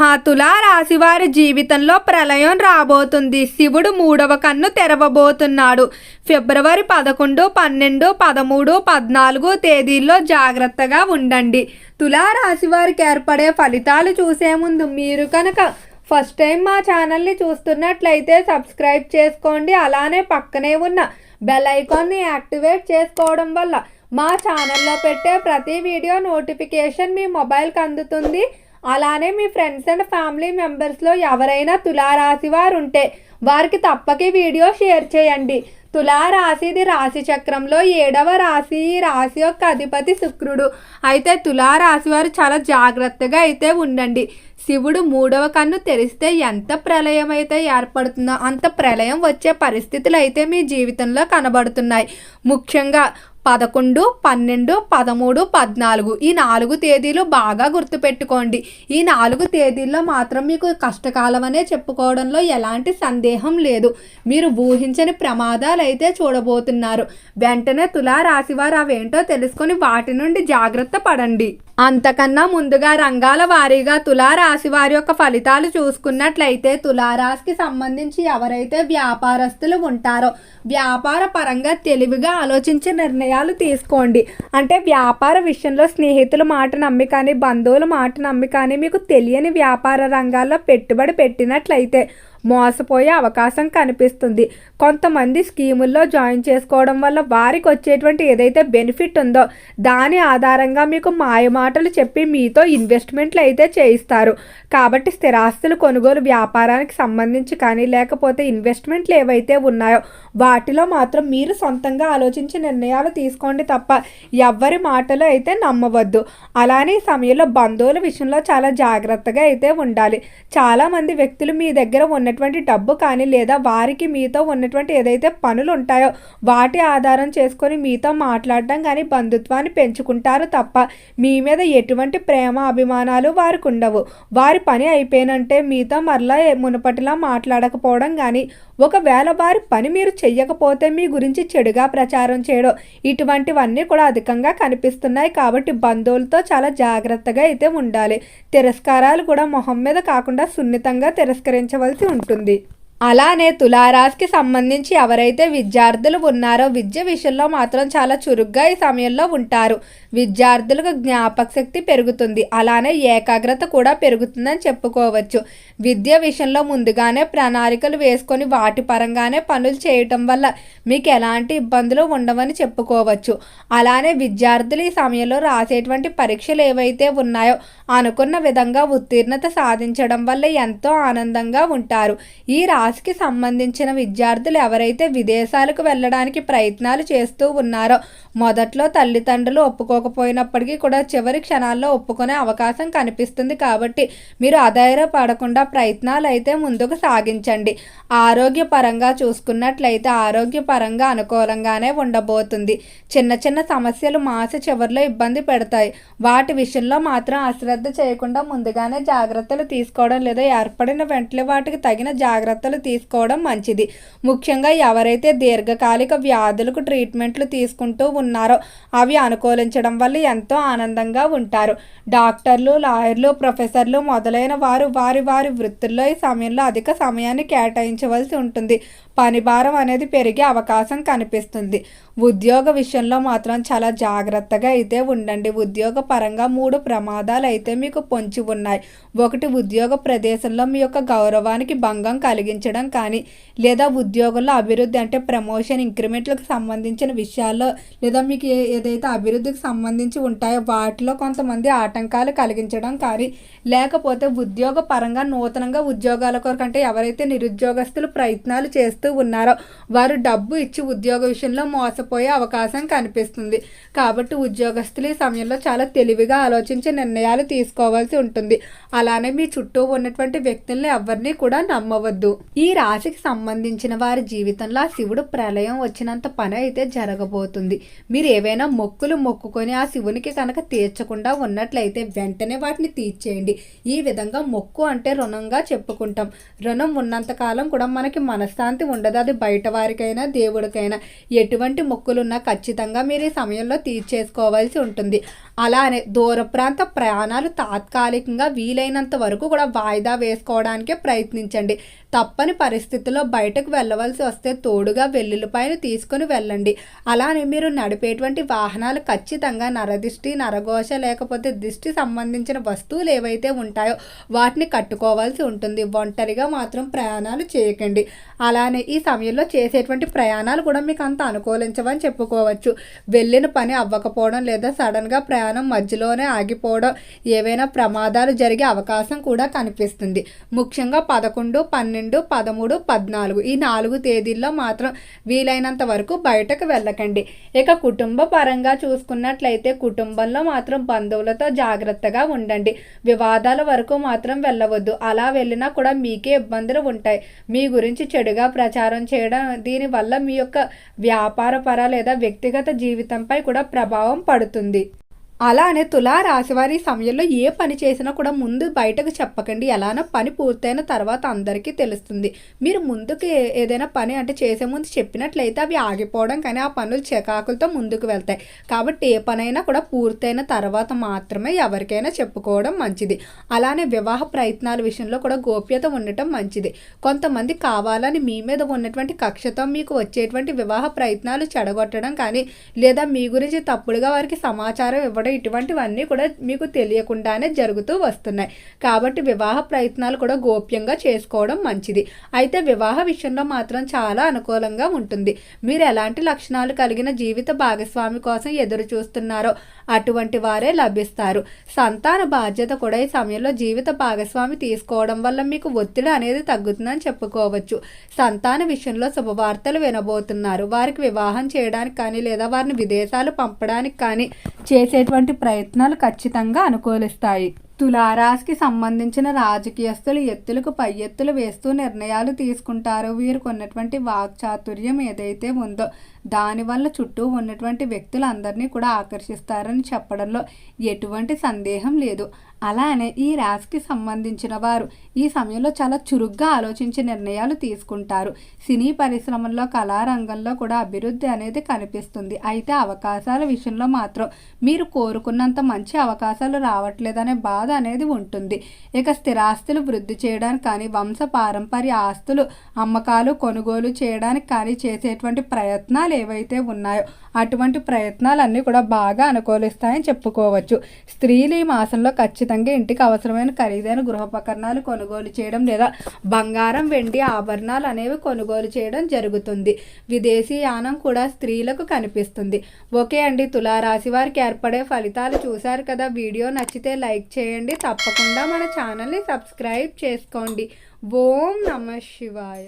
మహాతుల రాశివారి జీవితంలో ప్రళయం రాబోతుంది. శివుడు మూడవ కన్ను తెరవబోతున్నాడు. ఫిబ్రవరి పదకొండు పన్నెండు పదమూడు పద్నాలుగు తేదీల్లో జాగ్రత్తగా ఉండండి. తులా రాశి వారికి ఏర్పడే ఫలితాలు చూసే ముందు మీరు కనుక ఫస్ట్ టైం మా ఛానల్ని చూస్తున్నట్లయితే సబ్స్క్రైబ్ చేసుకోండి. అలానే పక్కనే ఉన్న బెల్ ఐకాన్ని యాక్టివేట్ చేసుకోవడం వల్ల మా ఛానల్లో పెట్టే ప్రతి వీడియో నోటిఫికేషన్ మీ మొబైల్కి అందుతుంది. అలానే మీ ఫ్రెండ్స్ అండ్ ఫ్యామిలీ మెంబర్స్లో ఎవరైనా తులారాశి వారు ఉంటే వారికి తప్పక వీడియో షేర్ చేయండి. తులారాశిది రాశి చక్రంలో ఏడవ రాశి ఈ రాశి యొక్క అధిపతి శుక్రుడు. అయితే తులారాశి వారు చాలా జాగ్రత్తగా అయితే ఉండండి. శివుడు మూడవ కన్ను తెరిస్తే ఎంత ప్రళయం అయితే ఏర్పడుతుందో అంత ప్రళయం వచ్చే పరిస్థితులు అయితే మీ జీవితంలో కనబడుతున్నాయి. ముఖ్యంగా పదకొండు పన్నెండు పదమూడు పద్నాలుగు ఈ నాలుగు తేదీలు బాగా గుర్తుపెట్టుకోండి. ఈ నాలుగు తేదీల్లో మాత్రం మీకు కష్టకాలం అనే చెప్పుకోవడంలో ఎలాంటి సందేహం లేదు. మీరు ఊహించని ప్రమాదాలు అయితే చూడబోతున్నారు. వెంటనే తులా రాశివారు అవేంటో తెలుసుకొని వాటి నుండి జాగ్రత్త పడండి. అంతకన్నా ముందుగా రంగాల వారీగా తులారాశి వారి యొక్క ఫలితాలు చూసుకున్నట్లయితే తులారాశికి సంబంధించి ఎవరైతే వ్యాపారస్తులు ఉంటారో వ్యాపార పరంగా తెలివిగా ఆలోచించే నిర్ణయాలు తీసుకోండి. అంటే వ్యాపార విషయంలో స్నేహితుల మాట నమ్మి కానీ బంధువుల మాట నమ్మి కానీ మీకు తెలియని వ్యాపార రంగాల్లో పెట్టుబడి పెట్టినట్లయితే మోసపోయే అవకాశం కనిపిస్తుంది. కొంతమంది స్కీముల్లో జాయిన్ చేసుకోవడం వల్ల వారికి వచ్చేటువంటి ఏదైతే బెనిఫిట్ ఉందో దాని ఆధారంగా మీకు మాయమాటలు చెప్పి మీతో ఇన్వెస్ట్మెంట్లు అయితే చేయిస్తారు. కాబట్టి స్థిరాస్తులు కొనుగోలు వ్యాపారానికి సంబంధించి కానీ లేకపోతే ఇన్వెస్ట్మెంట్లు ఏవైతే ఉన్నాయో వాటిలో మాత్రం మీరు సొంతంగా ఆలోచించి నిర్ణయాలు తీసుకోండి తప్ప ఎవ్వరి మాటలు అయితే నమ్మవద్దు. అలానే ఈ సమయంలో బంధువుల విషయంలో చాలా జాగ్రత్తగా అయితే ఉండాలి. చాలామంది వ్యక్తులు మీ దగ్గర ఉన్నటువంటి డబ్బు కానీ లేదా వారికి మీతో ఉన్నటువంటి ఏదైతే పనులు ఉంటాయో వాటి ఆధారం చేసుకొని మీతో మాట్లాడడం కానీ బంధుత్వాన్ని పెంచుకుంటారు తప్ప మీ మీద ఎటువంటి ప్రేమ అభిమానాలు వారికి ఉండవు. వారి పని అయిపోయినంటే మీతో మరలా మునుపటిలా మాట్లాడకపోవడం కానీ ఒకవేళ వారి పని మీరు చెయ్యకపోతే మీ గురించి చెడుగా ప్రచారం చేయడం. ఇటువంటివన్నీ కూడా అధికంగా కనిపిస్తున్నాయి కాబట్టి బంధువులతో చాలా జాగ్రత్తగా అయితే ఉండాలి. తిరస్కారాలు కూడా మొహం మీద కాకుండా సున్నితంగా తిరస్కరించవలసి ఉంటుంది. అలానే తులారాశికి సంబంధించి ఎవరైతే విద్యార్థులు ఉన్నారో విద్య విషయంలో మాత్రం చాలా చురుగ్గా ఈ సమయంలో ఉంటారు. విద్యార్థులకు జ్ఞాపక శక్తి పెరుగుతుంది. అలానే ఏకాగ్రత కూడా పెరుగుతుందని చెప్పుకోవచ్చు. విద్య విషయంలో ముందుగానే ప్రణాళికలు వేసుకొని వాటి పరంగానే పనులు చేయటం వల్ల మీకు ఎలాంటి ఇబ్బందులు ఉండవని చెప్పుకోవచ్చు. అలానే విద్యార్థులు ఈ సమయంలో రాసేటువంటి పరీక్షలు ఏవైతే ఉన్నాయో అనుకున్న విధంగా ఉత్తీర్ణత సాధించడం వల్ల ఎంతో ఆనందంగా ఉంటారు. ఈ రాశికి సంబంధించిన విద్యార్థులు ఎవరైతే విదేశాలకు వెళ్ళడానికి ప్రయత్నాలు చేస్తూ ఉన్నారో మొదట్లో తల్లిదండ్రులు ఒప్పుకో ఒప్పుకోకపోయినప్పటికీ కూడా చివరి క్షణాల్లో ఒప్పుకునే అవకాశం కనిపిస్తుంది కాబట్టి మీరు అధైర్యపడకుండా ప్రయత్నాలు అయితే ముందుకు సాగించండి. ఆరోగ్యపరంగా చూసుకున్నట్లయితే ఆరోగ్యపరంగా అనుకూలంగానే ఉండబోతుంది. చిన్న చిన్న సమస్యలు మాస చివరిలో ఇబ్బంది పెడతాయి. వాటి విషయంలో మాత్రం అశ్రద్ధ చేయకుండా ముందుగానే జాగ్రత్తలు తీసుకోవడం లేదా ఏర్పడిన వెంటనే వాటికి తగిన జాగ్రత్తలు తీసుకోవడం మంచిది. ముఖ్యంగా ఎవరైతే దీర్ఘకాలిక వ్యాధులకు ట్రీట్మెంట్లు తీసుకుంటూ ఉన్నారో అవి అనుకూలించడం వల్ల ఎంతో ఆనందంగా ఉంటారు. డాక్టర్లు లాయర్లు ప్రొఫెసర్లు మొదలైన వారు వారి వారి వృత్తుల్లో ఈ సమయంలో అధిక సమయాన్ని కేటాయించవలసి ఉంటుంది. పని భారం అనేది పెరిగే అవకాశం కనిపిస్తుంది. ఉద్యోగ విషయంలో మాత్రం చాలా జాగ్రత్తగా అయితే ఉండండి. ఉద్యోగ పరంగా మూడు ప్రమాదాలు అయితే మీకు పొంచి ఉన్నాయి. ఒకటి ఉద్యోగ ప్రదేశంలో మీ యొక్క గౌరవానికి భంగం కలిగించడం కానీ లేదా ఉద్యోగంలో అభివృద్ధి అంటే ప్రమోషన్ ఇంక్రిమెంట్లకు సంబంధించిన విషయాల్లో లేదా మీకు ఏదైతే అభివృద్ధికి సంబంధించి ఉంటాయో. వాటిలో కొంతమంది ఆటంకాలు కలిగించడం కానీ లేకపోతే ఉద్యోగ పరంగా నూతనంగా ఉద్యోగాల కొరకు అంటే ఎవరైతే నిరుద్యోగస్తులు ప్రయత్నాలు చేస్తూ ఉన్నారో వారు డబ్బు ఇచ్చి ఉద్యోగ విషయంలో మోసపోయే అవకాశం కనిపిస్తుంది. కాబట్టి ఉద్యోగస్తులు ఈ సమయంలో చాలా తెలివిగా ఆలోచించి నిర్ణయాలు తీసుకోవాల్సి ఉంటుంది. అలానే మీ చుట్టూ ఉన్నటువంటి వ్యక్తుల్ని ఎవరిని కూడా నమ్మవద్దు. ఈ రాశికి సంబంధించిన వారి జీవితంలో ఆ శివుడు ప్రళయం వచ్చినంత పని అయితే జరగబోతుంది. మీరు ఏవైనా మొక్కులు మొక్కుకొని మొక్కుని ఆ శివునికి కనుక తీర్చకుండా ఉన్నట్లయితే వెంటనే వాటిని తీర్చేయండి. ఈ విధంగా మొక్కు అంటే రుణంగా చెప్పుకుంటాం. రుణం ఉన్నంతకాలం కూడా మనకి మనశ్శాంతి ఉండదు. అది బయట వారికైనా దేవుడికైనా ఎటువంటి మొక్కులున్నా ఖచ్చితంగా మీరు ఈ సమయంలో తీర్చేసుకోవాల్సి ఉంటుంది. అలానే దూర ప్రాంత ప్రయాణాలు తాత్కాలికంగా వీలైనంత వరకు కూడా వాయిదా వేసుకోవడానికే ప్రయత్నించండి. తప్పని పరిస్థితుల్లో బయటకు వెళ్ళవలసి వస్తే తోడుగా వెల్లుల్లిపాయలు తీసుకుని వెళ్ళండి. అలానే మీరు నడిపేటువంటి వాహనాలు ఖచ్చితంగా నరదిష్టి నరఘోష లేకపోతే దిష్టి సంబంధించిన వస్తువులు ఏవైతే ఉంటాయో వాటిని కట్టుకోవాల్సి ఉంటుంది. ఒంటరిగా మాత్రం ప్రయాణాలు చేయకండి. అలానే ఈ సమయంలో చేసేటువంటి ప్రయాణాలు కూడా మీకు అంత అనుకూలించవని చెప్పుకోవచ్చు. వెళ్ళిన పని అవ్వకపోవడం లేదా సడన్గా ప్రయాణం మధ్యలోనే ఆగిపోవడం ఏవైనా ప్రమాదాలు జరిగే అవకాశం కూడా కనిపిస్తుంది. ముఖ్యంగా పదకొండు పన్నెండు పదమూడు పద్నాలుగు ఈ నాలుగు తేదీల్లో మాత్రం వీలైనంత వరకు బయటకు వెళ్ళకండి. ఇక కుటుంబ పరంగా చూసుకున్నట్లయితే కుటుంబంలో మాత్రం బంధువులతో జాగ్రత్తగా ఉండండి. వివాదాల వరకు మాత్రం వెళ్ళవద్దు. అలా వెళ్ళినా కూడా మీకే ఇబ్బందులు ఉంటాయి. మీ గురించి చెడుగా ప్రచారం చేయడం దీనివల్ల మీ యొక్క వ్యాపార పర లేదా వ్యక్తిగత జీవితంపై కూడా ప్రభావం పడుతుంది. అలానే తులా రాశివారి సమయంలో ఏ పని చేసినా కూడా ముందు బయటకు చెప్పకండి. ఎలానో పని పూర్తయిన తర్వాత అందరికీ తెలుస్తుంది. మీరు ముందుకు ఏదైనా పని అంటే చేసే ముందు చెప్పినట్లయితే అవి ఆగిపోవడం కానీ ఆ పనులు చికాకులతో ముందుకు వెళ్తాయి. కాబట్టి ఏ పనైనా కూడా పూర్తయిన తర్వాత మాత్రమే ఎవరికైనా చెప్పుకోవడం మంచిది. అలానే వివాహ ప్రయత్నాల విషయంలో కూడా గోప్యత ఉండటం మంచిది. కొంతమంది కావాలని మీ మీద ఉన్నటువంటి కక్షతో మీకు వచ్చేటువంటి వివాహ ప్రయత్నాలు చెడగొట్టడం కానీ లేదా మీ గురించి తప్పుడుగా వారికి సమాచారం ఇవ్వడం ఇటువంటివన్నీ కూడా మీకు తెలియకుండానే జరుగుతూ వస్తున్నాయి. కాబట్టి వివాహ ప్రయత్నాలు కూడా గోప్యంగా చేసుకోవడం మంచిది. అయితే వివాహ విషయంలో మాత్రం చాలా అనుకూలంగా ఉంటుంది. మీరు ఎలాంటి లక్షణాలు కలిగిన జీవిత భాగస్వామి కోసం ఎదురు చూస్తున్నారో అటువంటి వారే లభిస్తారు. సంతాన బాధ్యత కూడా ఈ సమయంలో జీవిత భాగస్వామి తీసుకోవడం వల్ల మీకు ఒత్తిడి అనేది తగ్గుతుందని చెప్పుకోవచ్చు. సంతాన విషయంలో శుభవార్తలు వినబోతున్నారు. వారికి వివాహం చేయడానికి కానీ లేదా వారిని విదేశాలు పంపడానికి కానీ చేసేటువంటి ప్రయత్నాలు ఖచ్చితంగా అనుకూలిస్తాయి. తులారాశికి సంబంధించిన రాజకీయస్తులు ఎత్తులకు పై ఎత్తులు వేస్తూ నిర్ణయాలు తీసుకుంటారు. వీరికి ఉన్నటువంటి వాక్చాతుర్యం ఏదైతే ఉందో దానివల్ల చుట్టూ ఉన్నటువంటి వ్యక్తులందరినీ కూడా ఆకర్షిస్తారని చెప్పడంలో ఎటువంటి సందేహం లేదు. అలానే ఈ రాశికి సంబంధించిన వారు ఈ సమయంలో చాలా చురుగ్గా ఆలోచించి నిర్ణయాలు తీసుకుంటారు. సినీ పరిశ్రమల్లో కళారంగంలో కూడా అభివృద్ధి అనేది కనిపిస్తుంది. అయితే అవకాశాల విషయంలో మాత్రం మీరు కోరుకున్నంత మంచి అవకాశాలు రావట్లేదనే బాధ అనేది ఉంటుంది. ఇక స్థిరాస్తులు వృద్ధి చేయడానికి కానీ వంశ పారంపర్య ఆస్తులు అమ్మకాలు కొనుగోలు చేయడానికి కానీ చేసేటువంటి ప్రయత్నాలు ఏవైతే ఉన్నాయో అటువంటి ప్రయత్నాలన్నీ కూడా బాగా అనుకూలిస్తాయని చెప్పుకోవచ్చు. స్త్రీలు ఈ మాసంలో ఖచ్చితంగా ఇంటికి అవసరమైన ఖరీదైన గృహోపకరణాలు కొనుగోలు చేయడం లేదా బంగారం వెండి ఆభరణాలు అనేవి కొనుగోలు చేయడం జరుగుతుంది. విదేశీ యానం కూడా స్త్రీలకు కనిపిస్తుంది. ఓకే అండి తులారాశి వారికి ఏర్పడే ఫలితాలు చూశారు కదా. వీడియో నచ్చితే లైక్ చేయండి. తప్పకుండా మన ఛానల్ని సబ్స్క్రైబ్ చేసుకోండి. ఓం నమ శివాయ.